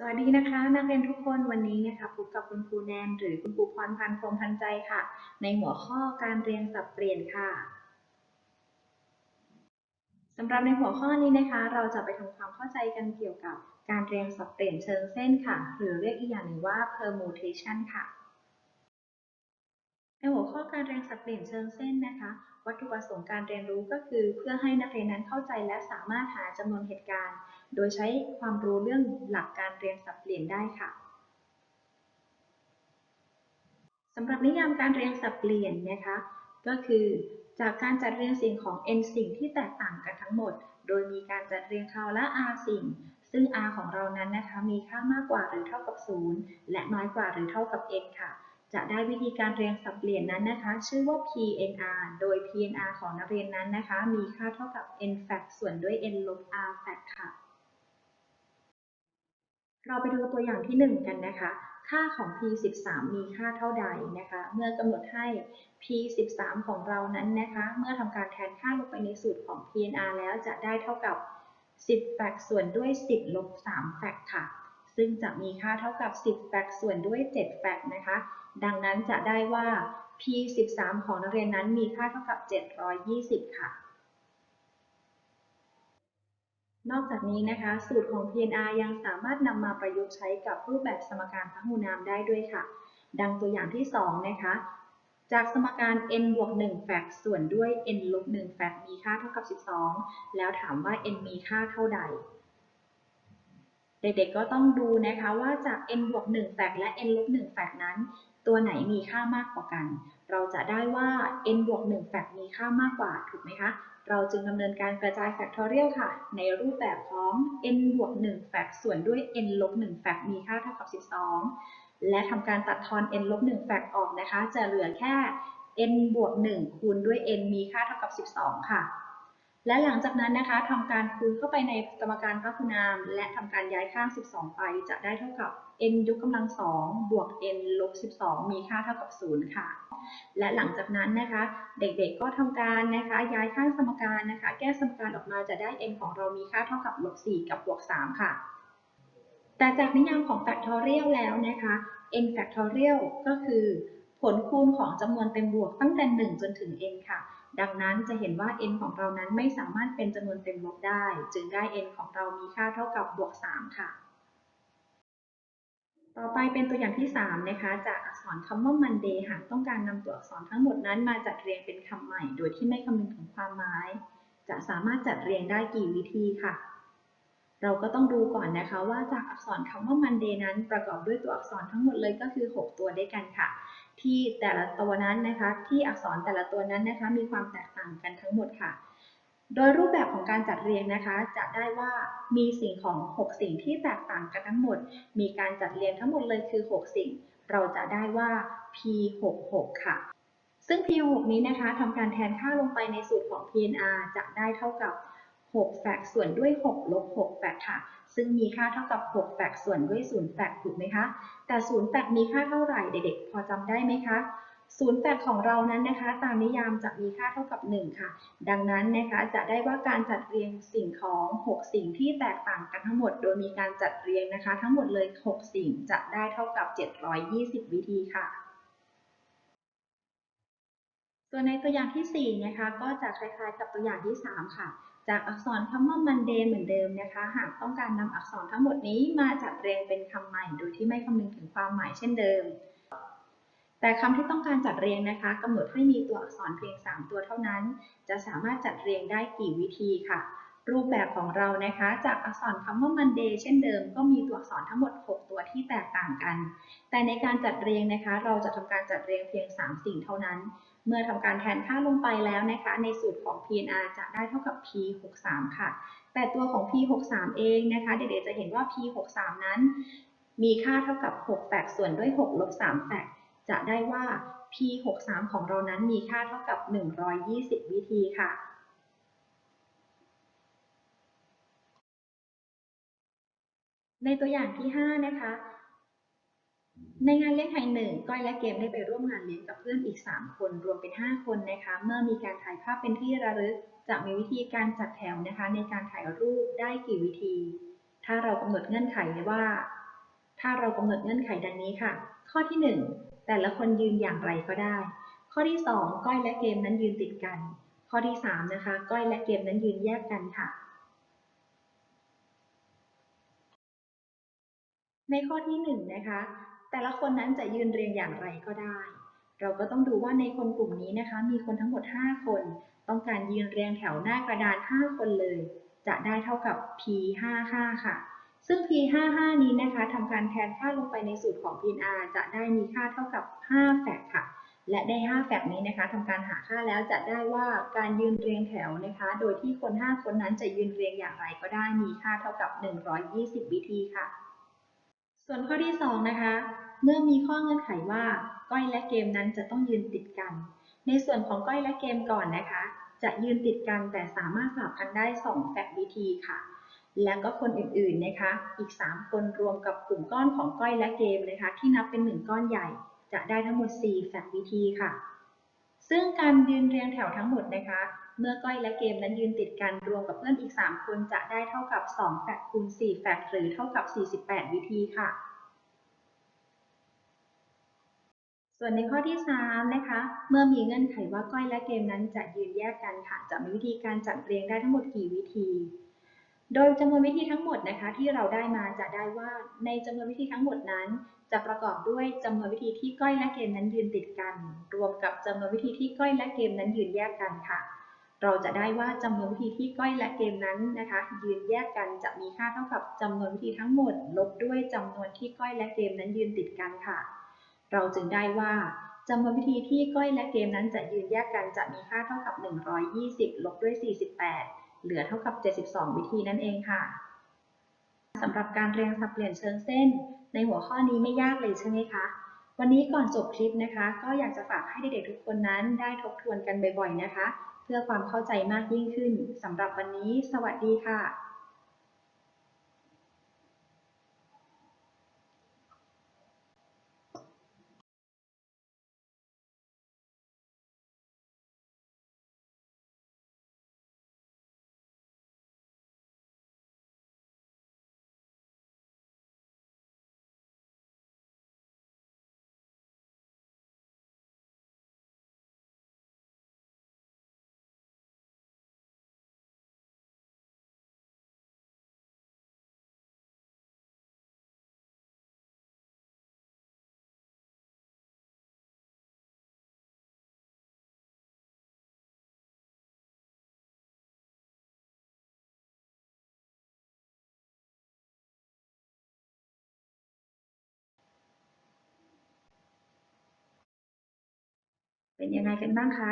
สวัสดีนะคะนักเรียนทุกคนวันนี้นะคะพบกับคุณครูแนนหรือคุณครูพรพันธ์พรมพันใจค่ะ ในหัวข้อการเรียนสับเปลี่ยนค่ะสำหรับในหัวข้อนี้นะคะ เราจะไปทำความเข้าใจกันเกี่ยวกับการเรียนสับเปลี่ยนเชิงเส้นค่ะ หรือเรียกอีกอย่างหนึ่งว่า permutation ค่ะ ในหัวข้อการเรียนสับเปลี่ยนเชิงเส้นนะคะ วัตถุประสงค์การเรียนรู้ก็คือ เพื่อให้นักเรียนนั้นเข้าใจและสามารถหาจำนวนเหตุการณ์ โดยใช้ความรู้เรื่องหลักการเรียนสับเปลี่ยนได้ค่ะสำหรับนิยามการเรียนสับเปลี่ยนนะคะ ก็คือจากการจัดเรียงสิ่งของ n สิ่งที่แตกต่างกันทั้งหมด โดยมีการจัดเรียงคราวละ r สิ่ง ซึ่ง r ของเรานั้นนะคะ มีค่ามากกว่าหรือเท่ากับ 0 และน้อยกว่าหรือเท่ากับ n ค่ะ จะได้วิธีการเรียงสับเปลี่ยนนั้นนะคะ ชื่อว่า PNR โดย PNR ของนักเรียนนั้นนะคะ มีค่าเท่ากับ n fact ส่วนด้วย n ลบ r fact ค่ะ เราไปดูตัวอย่างที่ 1 กันนะคะ ค่าของ p 13มีค่าเท่าใดนะคะ เมื่อกำหนดให้ p 13ของเรานั้นนะคะ เมื่อทำการแทนค่าลงไปในสูตรของ PNR แล้วจะได้เท่ากับ 10แฟกส่วนด้วย 10 ลบ3แฟกค่ะ ซึ่งจะมีค่าเท่ากับ 10แฟกส่วนด้วย7แฟกนะคะ ดังนั้นจะได้ว่า p 13ของนักเรียนนั้นมีค่าเท่ากับ 720 ค่ะ นอกจากนี้นะคะ สูตรของ PNR ยังสามารถนำมาประยุกต์ใช้กับรูปแบบสมการพหูนามได้ด้วยค่ะ ดังตัวอย่างที่ 2 นะคะ จากสมการ n บวก1แฟกส่วนด้วย n ลบ1แฟกมีค่าเท่ากับ 12 แล้วถามว่า n มีค่าเท่าใด เด็กๆก็ต้องดูนะคะว่าจาก n บวก1แฟกและ n ลบ1แฟกนั้น ตัวไหนมีค่ามากกว่ากัน เราจะได้ว่า n บวก1แฟกมีค่ามากกว่าถูกไหมคะ เราจึงดำเนินการกระจายแฟกทอเรียลค่ะ ในรูปแบบของ n บวก1แฟกส่วนด้วย n ลบ1แฟกมีค่าเท่ากับ 12 และทำการตัดทอน n ลบ1แฟกออกนะคะ จะเหลือแค่ n บวก1คูณด้วย n มีค่าเท่ากับ 12 ค่ะ และหลังจากนั้นนะคะทำการคูณเข้าไปในสมการพหุนาม และทำการย้ายข้าง 12 ไป จะได้เท่ากับ n ยกกำลัง2บวก n ลบ12 มีค่าเท่ากับ 0 ค่ะ และหลังจากนั้นนะคะ เด็กๆก็ทำการนะคะ ย้ายข้างสมการนะคะ แก้สมการออกมาจะได้ n ของเรามีค่าเท่ากับลบ4กับบวก3ค่ะ แต่จากนิยามของ factorial แล้วนะคะ n factorial ก็คือผลคูณของจำนวนเต็มบวกตั้งแต่ 1 จนถึง n ค่ะ ดังนั้นจะเห็นว่า n ของเรานั้นไม่สามารถเป็นจำนวนเต็มลบได้ จึงได้ n ของเรามีค่าเท่ากับบวก 3 ค่ะ ต่อไปเป็นตัวอย่างที่ 3 นะคะ จากอักษรคำว่า Monday หากต้องการนำตัวอักษรทั้งหมดนั้นมาจัดเรียงเป็นคำใหม่ โดยที่ไม่คำนึงถึงความหมาย จะสามารถจัดเรียงได้กี่วิธีค่ะ เราก็ต้องดูก่อนนะคะว่าจากอักษรคำว่า Monday นั้น ประกอบด้วยตัวอักษรทั้งหมดเลยก็คือ 6 ตัวด้วยกันค่ะ ที่แต่ละตัวนั้นนะคะ ที่อักษรแต่ละตัวนั้นนะคะ มีความแตกต่างกันทั้งหมดค่ะ โดยรูปแบบของการจัดเรียงนะคะ จะได้ว่ามีสิ่งของ 6 สิ่งที่แตกต่างกันทั้งหมด มีการจัดเรียงทั้งหมดเลยคือ 6 สิ่ง เราจะได้ว่า P66 ค่ะ ซึ่ง P66 นี้นะคะทำการแทนค่าลงไปในสูตรของ PNR จะได้เท่ากับ 6 แฟกส่วนด้วย 6 ลบ 6 แฟกค่ะ ซึ่งมีค่าเท่ากับ 6 แฟกส่วนด้วย 0 แฟกถูกไหมคะ แต่ 0 แฟกมีค่าเท่าไหร่เด็กๆ พอจำได้ไหมคะ 0แฟกของเรานั้นนะคะ ตามนิยามจะมีค่าเท่ากับ 1 ค่ะ ดังนั้นนะคะจะได้ว่าการจัดเรียงสิ่งของ 6 สิ่งที่แตกต่างกันทั้งหมด โดยมีการจัดเรียงนะคะ ทั้งหมดเลย 6 สิ่งจะได้เท่ากับ 720 วิธีค่ะส่วนในตัวอย่างที่ 4 นะคะ ก็จะคล้ายๆกับตัวอย่างที่ 3 ค่ะ จากอักษรคำว่า Monday เหมือนเดิมนะคะ หากต้องการนำอักษรทั้งหมดนี้มาจัดเรียงเป็นคำใหม่ โดยที่ไม่คำนึงถึงความหมายเช่นเดิม แต่คำที่ต้องการจัดเรียงนะคะกำหนดให้มีตัวอักษรเพียง 3 ตัวเท่านั้น จะสามารถจัดเรียงได้กี่วิธีค่ะ รูปแบบของเรานะคะ จากอักษรคำว่า Monday เช่นเดิม ก็มีตัวอักษรทั้งหมด 6 ตัวที่แตกต่างกัน แต่ในการจัดเรียงนะคะ เราจะทำการจัดเรียงเพียง 3 สิ่งเท่านั้น เมื่อทำการแทนค่าลงไปแล้วนะคะ ในสูตรของ PNR จะได้เท่ากับ P63 ค่ะ แต่ตัวของ P63 เองนะคะ เด็กๆจะเห็นว่า P63 นั้น มีค่าเท่ากับ6แฟกส่วนด้วย6ลบ3แฟก จะได้ว่า P63 ของเรานั้นมีค่าเท่ากับ 120 วิธีค่ะ ในตัวอย่างที่ 5 นะคะ ในงานเลี้ยงแห่หนึ่งก้อยและเกมได้ไปร่วมงานเลี้ยงกับเพื่อนอีก 3 คน รวมเป็น 5 คนนะคะ เมื่อมีการถ่ายภาพเป็นที่ระลึก จะมีวิธีการจัดแถวนะคะ ในการถ่ายรูปได้กี่วิธี ถ้าเรากำหนดเงื่อนไขว่า ถ้าเรากำหนดเงื่อนไขดังนี้ค่ะ ข้อที่ 1 แต่ละคนยืนอย่างไรก็ได้ ข้อที่ 2 ก้อยและเกมนั้นยืนติดกัน ข้อที่ 3 นะคะ ก้อยและเกมนั้นยืนแยกกันค่ะ ในข้อที่ 1 นะคะ แต่ละคนนั้นจะยืนเรียงอย่างไรก็ได้ เราก็ต้องดูว่าในคนกลุ่มนี้นะคะ มีคนทั้งหมด 5 คน ต้องการยืนเรียงแถวหน้ากระดาน 5 คนเลย จะได้เท่ากับ p 5 5ค่ะ ซึ่ง p 5 5 นี้นะคะทำการแทนค่าลงไปในสูตรของ PNR จะได้มีค่าเท่ากับ 5 แฟกค่ะ และได้ 5 แฟกนี้นะคะทำการหาค่าแล้วจะได้ว่าการยืนเรียงแถวนะคะ โดยที่คน 5 คนนั้นจะยืนเรียงอย่างไรก็ได้มีค่าเท่ากับ 120 วิธีค่ะ ส่วนข้อที่ 2 นะคะ เมื่อมีข้อเงื่อนไขว่า ก้อยและเกมนั้นจะต้องยืนติดกัน ในส่วนของก้อยและเกมก่อนนะคะ จะยืนติดกันแต่สามารถสลับกันได้ 2 แฟกวิธีค่ะ แล้วก็คนอื่นๆนะคะ อีก 3 คนรวมกับกลุ่มก้อนของก้อยและเกมนะคะ ที่นับเป็น 1 ก้อนใหญ่ จะได้ทั้งหมด 4 แฟกวิธีค่ะ ซึ่งการยืนเรียงแถวทั้งหมดนะคะ เมื่อก้อยและเกมนั้นยืนติดกันรวมกับเพื่อนอีก 3 คนจะได้เท่ากับ 2 แฟกคูณ 4 แฟกหรือเท่ากับ 48 วิธีค่ะ ส่วนในข้อที่ 3 นะคะ เมื่อมีเงื่อนไขว่าก้อยและเกมนั้นจะยืนแยกกันค่ะ จะมีวิธีการจัดเรียงได้ทั้งหมดกี่วิธี โดยจำนวนวิธีทั้งหมดนะคะที่เราได้มาจะได้ว่าในจำนวนวิธีทั้งหมดนั้น จะประกอบด้วยจำนวนวิธีที่ก้อยและเกมนั้นยืนติดกัน รวมกับจำนวนวิธีที่ก้อยและเกมนั้นยืนแยกกันค่ะ เราจะได้ว่าจำนวนวิธีที่ก้อยและเกมนั้นนะคะ ยืนแยกกันจะมีค่าเท่ากับจำนวนวิธีทั้งหมด ลบด้วยจำนวนที่ก้อยและเกมนั้นยืนติดกันค่ะ เราจึงได้ว่าจำนวนวิธีที่ก้อยและเกมนั้นจะยืนแยกกันจะมีค่าเท่ากับ 120 ลบด้วย 48 เหลือเท่ากับ 72 วิธีนั่นเองค่ะสำหรับการเรียงสับเปลี่ยนเชิงเส้น ในหัวข้อนี้ไม่ยากเลยใช่ไหมคะ วันนี้ก่อนจบคลิปนะคะ ก็อยากจะฝากให้เด็กๆทุกคนนั้นได้ทบทวนกันบ่อยๆนะคะ เพื่อความเข้าใจมากยิ่งขึ้นสำหรับวันนี้ สวัสดีค่ะ เป็นยังไงกันบ้างคะ